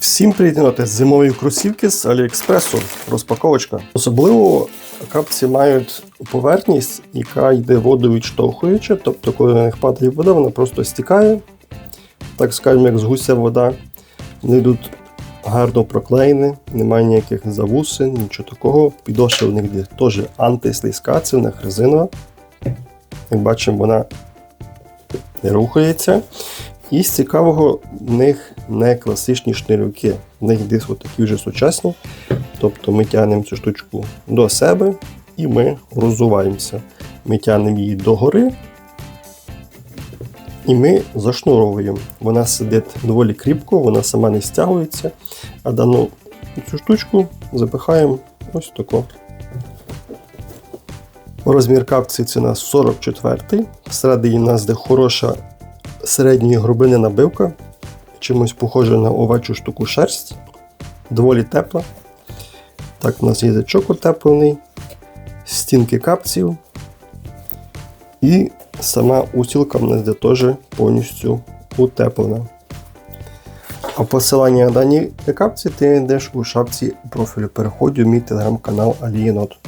Всім привіт, зимові кросівки з Аліекспресу. Розпаковочка. Особливо капці мають поверхність, яка йде водовідштовхуюча, тобто, коли на них падає вода, вона просто стікає, так скажемо, як з гуся вода. Вони йдуть гарно проклеєні, немає ніяких завусин, нічого такого. Підошва в них йде теж антислизька, це в них резинова. Як бачимо, вона не рухається. І з цікавого, в них не класичні шнурівки. В них десь такі вже сучасні. Тобто ми тягнемо цю штучку до себе і ми розуваємося. Ми тягнемо її догори і ми зашнуровуємо. Вона сидить доволі кріпко, вона сама не стягується. А дану цю штучку запихаємо ось тако. Розмір капці це у нас 44 Всередині у нас де хороша середньої грубини набивка, чимось похоже на овечу штуку шерсть, доволі тепла. Так, у нас язичок утеплений, стінки капців. І сама устілка в нас теж повністю утеплена. А посилання на дані капці ти знайдеш у шапці профілю. Переходь у мій телеграм-канал Алієнот.